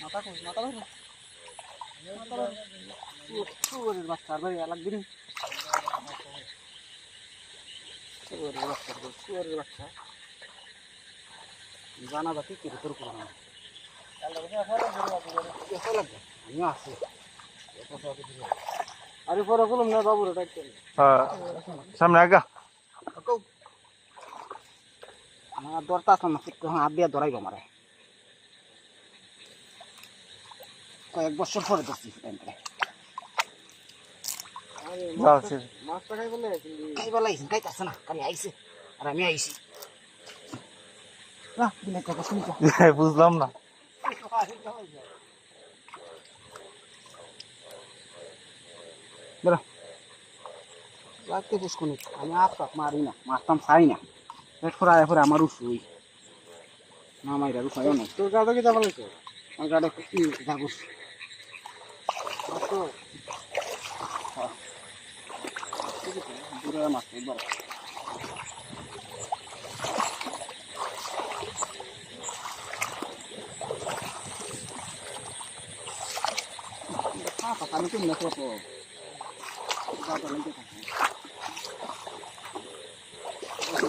মাথা কই মাথা কই শুয়োরের বাচ্চা আর ভাই আলাগ দিন শুয়োরের বাচ্চা শুয়োরের বাচ্চা জানা যাতি কি তোর করো না আমি আছি আরে পরে বলুন না বাবুর এটা হ্যাঁ সামনে আগা আমার দরটা আছে না হাত দিয়ে ধরাইব আমারে। কয়েক বছর পরে ধরছি টাইমটা মাছটা খাই বলে খাই বলে আইসি খাইতে না খালি আইসে আর আমি আইসি তো বুঝলাম না। বেরো লাগতে পুষ্কুনি আমি আপ মারি না মারতাম খাই না। পেট করে আয় পরে আমার উসুই না মাইরা উসাইও না তোর গাড়ি কি যাবার লাগছে আমার গাড়ি যাবুস দূরে মাছ একবার। আমি তো নেছো তো গাড়ি লাগতে থাকে।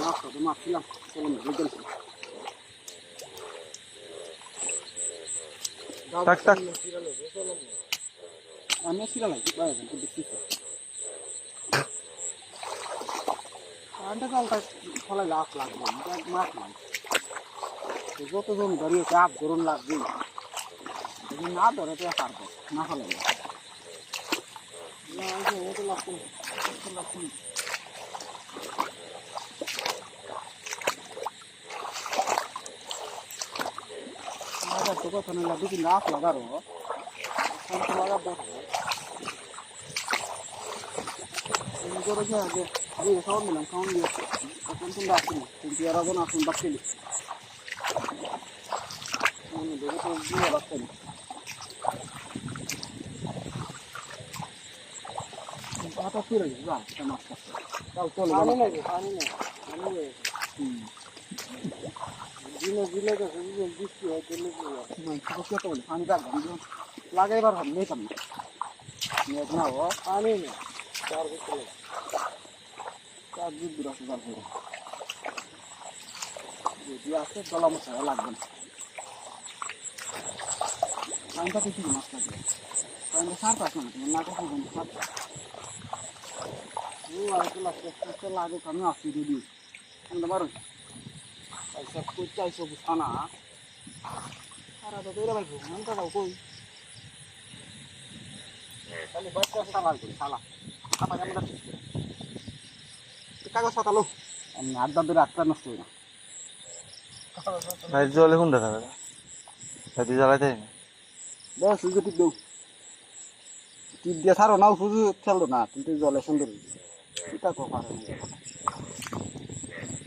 মাছ তো মাছ ছিলাম চলুন বুঝলেন টাক টাক আমি ছিলাম না বাইরে কিন্তু দেখছি কারেন্টটা জলটা ফলে লাভ লাগবে মাছ তো যতজন ধরিয়ে চাপ ধরুন লাগবে যদি না ধরে তো পারব না ফলে তো কথা নয় দুদিন রাত লাগারো লাগার দরকার করে যে আগে আমি খাওয়ান দিলাম খাওয়ান দিয়ে এখন তুমি আসুন কিন্তু এরা যেন আসুন বাচ্চালি দেখে তো দিয়ে বাচ্চালি পাতা ফিরে যা মাছ কাল চলে পানি নেই পানি নেই পানি নেই দিনে দিলে তো বৃষ্টি হয় চলে পানি রাখবেন লাগাইবার হবে নিতাম না নেট না ও পানি নেই চার ভিতরে চার দুধ দূর আছে তার ভিতরে যদি আছে গলা মশলা লাগবে না পানিটা কিছু মাছ লাগবে পানিটা সার পাস না তুমি না কথা বলুন সার ও আর তো লাগছে তো লাগে আমি আসি বারো পয়সা কই চাইছো বুঝানা সারা তো দৌড়া ভাই কা দাও কই? খালি বাচ্চা সালা করি সালা আপা আমরা কাগজ পাতালো আড্ডা ধরে আটটা নষ্ট হই না। কোনটা থাকে জ্বালাতে না দেও সুযোগ টিপ দেও। টিপ দিয়ে ছাড়ো নাও সুযোগ খেলতো না কিন্তু জলে সুন্দর এটা তো পারে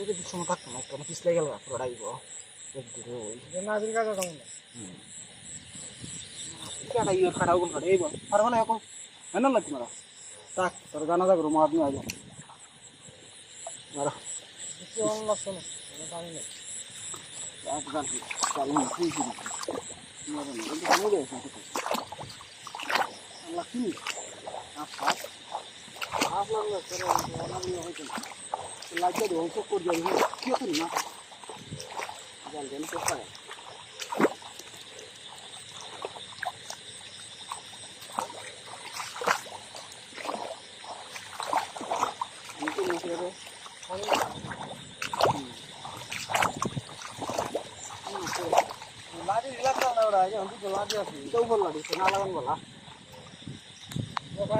তো যদি সময় থাকতো না একটু আমার পিছলে গেল ওই। নাজির কাকা কেমন কেডা ইয়ে খাড়া ওগুলো খাড়া এইব পারব না এখন হয় না লাগছে মারা? তাক তোর জানা যাবে রুমা আদমি আইব মারা। অন্য লাগছে না। গান চালু না লাগছি আচ্ছা আপ লাগলে করে অনেকগুলো হয়েছে না লাগছে ধ্বংস করে যাবে কি করি না জানবেন কোথায় আমি তো মুখে লাঠি দিলাম না ওরা